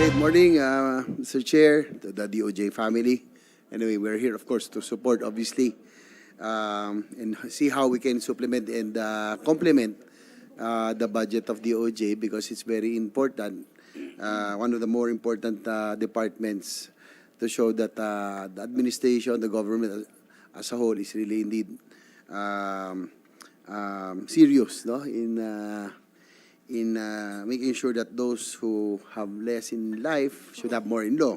Good morning, uh, Mr. Chair, to the DOJ family. Anyway, we're here, of course, to support, obviously, um, and see how we can supplement and uh, complement uh, the budget of DOJ because it's very important, uh, one of the more important uh, departments to show that uh, the administration, the government as a whole is really indeed um, um, serious no? in uh, in uh, making sure that those who have less in life should have more in law.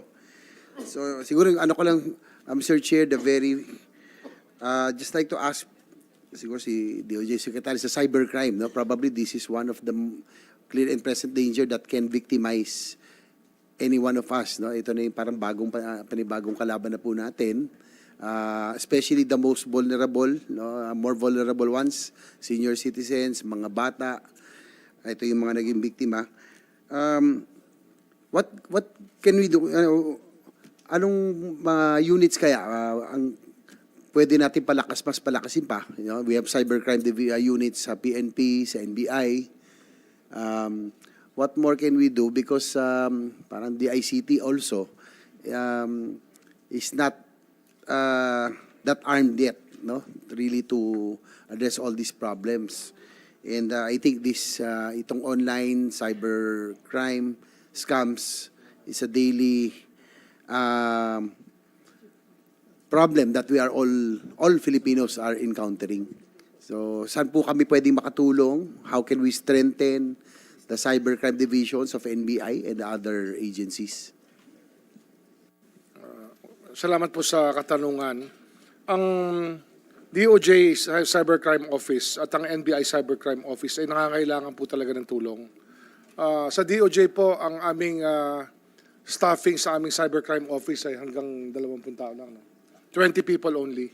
So siguro ano ko lang, uh, Mr. Chair, the very, uh, just like to ask, siguro si DOJ Secretary sa cybercrime, no? probably this is one of the clear and present danger that can victimize any one of us. No? Ito na yung parang bagong, uh, panibagong kalaban na po natin. Uh, especially the most vulnerable, no? more vulnerable ones, senior citizens, mga bata, ito yung mga naging biktima. Um, what what can we do? Ano, anong mga units kaya uh, ang pwede natin palakas mas palakasin pa? You know, we have cybercrime uh, units sa PNP, sa NBI. Um, what more can we do because um, parang the ICT also um, is not uh, that armed yet, no? Really to address all these problems. And uh, I think this uh, itong online cyber crime scams is a daily um, problem that we are all all Filipinos are encountering. So, saan po kami pwedeng makatulong? How can we strengthen the cybercrime divisions of NBI and the other agencies? Salamat po sa katanungan. Ang DOJ Cy- Cybercrime Office at ang NBI Cybercrime Office ay nangangailangan po talaga ng tulong. Ah, sa DOJ po, ang aming ah, staffing sa aming Cybercrime Office ay hanggang 20 tao lang. No? 20 people only.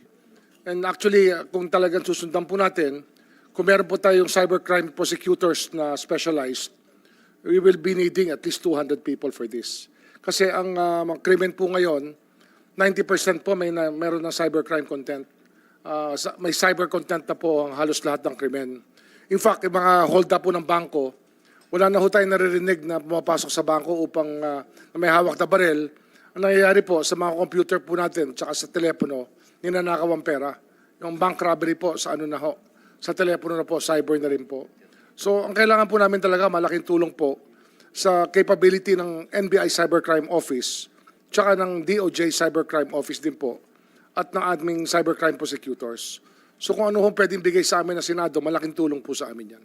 And actually, ah, kung talagang susundan po natin, kung meron po tayong cybercrime prosecutors na specialized, we will be needing at least 200 people for this. Kasi ang uh, mga krimen po ngayon, 90% po may na, meron ng cybercrime content. Sa- may cyber content na po ang halos lahat ng krimen. In fact, yung mga hold up po ng bangko, wala na ho tayong naririnig na pumapasok sa bangko upang ah, na may hawak na barel. Ang nangyayari po sa mga computer po natin tsaka sa telepono, ninanakaw ang pera. Yung bank robbery po sa ano na ho, sa telepono na po, cyber na rin po. So ang kailangan po namin talaga malaking tulong po sa capability ng NBI Cybercrime Office tsaka ng DOJ Cybercrime Office din po at ng aming cybercrime prosecutors. So kung ano hong pwedeng bigay sa amin ng Senado, malaking tulong po sa amin yan.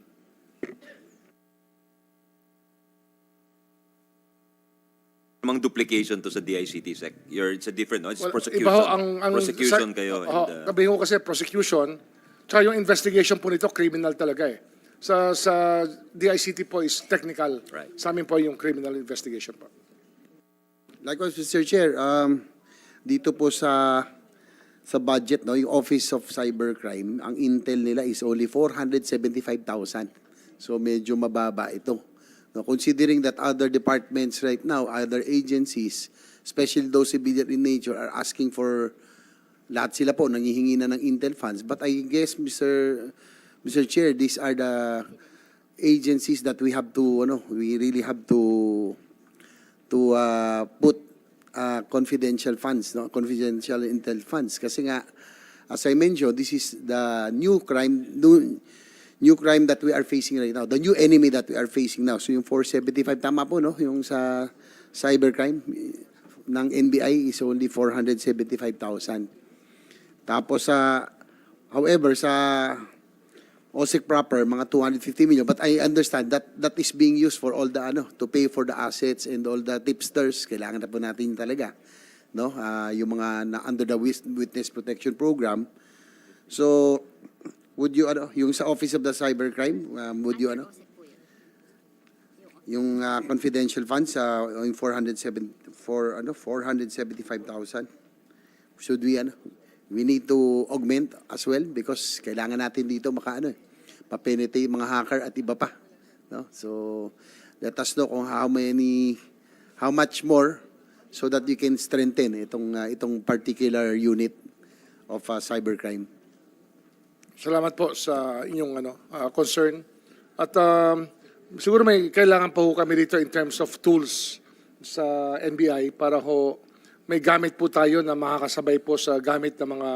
namang duplication to sa DICT sec. You're, it's a different, no? It's Well, prosecution. iba ho ang, ang prosecution sa- kayo. Oo, and, uh, sabi ho kasi prosecution, tsaka yung investigation po nito, criminal talaga eh. Sa, sa DICT po is technical. Right. Sa amin po yung criminal investigation po. Likewise, Mr. Chair, um, dito po sa sa budget, no, yung Office of Cybercrime, ang intel nila is only 475,000. So medyo mababa ito. No, considering that other departments right now, other agencies, especially those civilian in nature, are asking for lahat sila po nangihingi na ng intel funds. But I guess, Mr. Mr. Chair, these are the agencies that we have to, ano, we really have to to uh, put uh, confidential funds, no? confidential intel funds. Kasi nga, as I mentioned, this is the new crime, new, new crime that we are facing right now, the new enemy that we are facing now. So yung 475, tama po, no? Yung sa cybercrime ng NBI is only 475,000. Tapos sa, however, sa OSIC proper, mga 250 million. But I understand that that is being used for all the ano, to pay for the assets and all the tipsters. Kailangan na po natin talaga. No? Ah, yung mga na under the witness protection program. So, would you ano, yung sa Office of the Cybercrime, um, would you ano? Yung ah, confidential funds sa yung 407 for ano 475,000. Should we ano? We need to augment as well because kailangan natin dito maka ano, eh, pa-penetrate mga hacker at iba pa. No? So let us know kung how many how much more so that you can strengthen itong ah, itong particular unit of ah, cybercrime. Salamat po sa inyong ano, ah, concern. At um, siguro may kailangan pa ho kami dito in terms of tools sa NBI para ho may gamit po tayo na makakasabay po sa gamit ng mga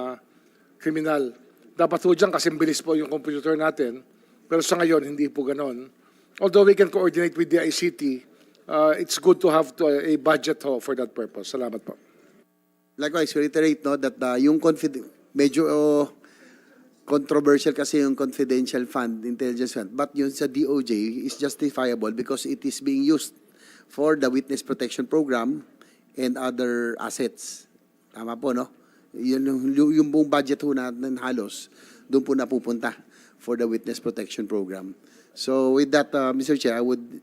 kriminal. Dapat po dyan kasi bilis po yung computer natin. Pero sa ngayon, hindi po ganon. Although we can coordinate with the ICT, uh, it's good to have to, a budget ho for that purpose. Salamat po. Likewise, we reiterate no, that uh, yung confid- medyo uh, controversial kasi yung confidential fund, intelligence fund, but yun sa DOJ is justifiable because it is being used for the witness protection program and other assets. Tama po, no? Yun, yung, yung buong budget ho natin halos, doon po napupunta for the witness protection program. So with that, uh, Mr. Chair, I would,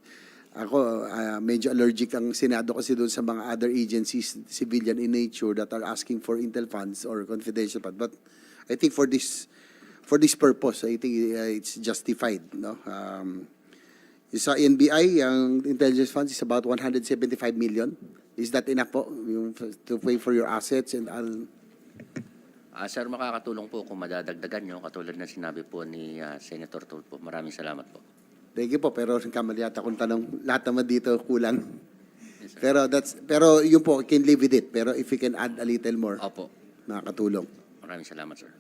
ako, uh, medyo allergic ang Senado kasi doon sa mga other agencies, civilian in nature, that are asking for intel funds or confidential fund. But I think for this, for this purpose, I think uh, it's justified, no? Um, sa NBI, ang intelligence funds is about 175 million. Is that enough po yung, to pay for your assets and all? Ah, sir, makakatulong po kung madadagdagan nyo, katulad na sinabi po ni ah, Senator Tulfo. Maraming salamat po. Thank you po, pero kamali yata kung tanong, lahat naman dito kulang. Yes, sir. Pero that's, pero yun po, can live with it. Pero if you can add a little more, Opo. makakatulong. Maraming salamat, sir.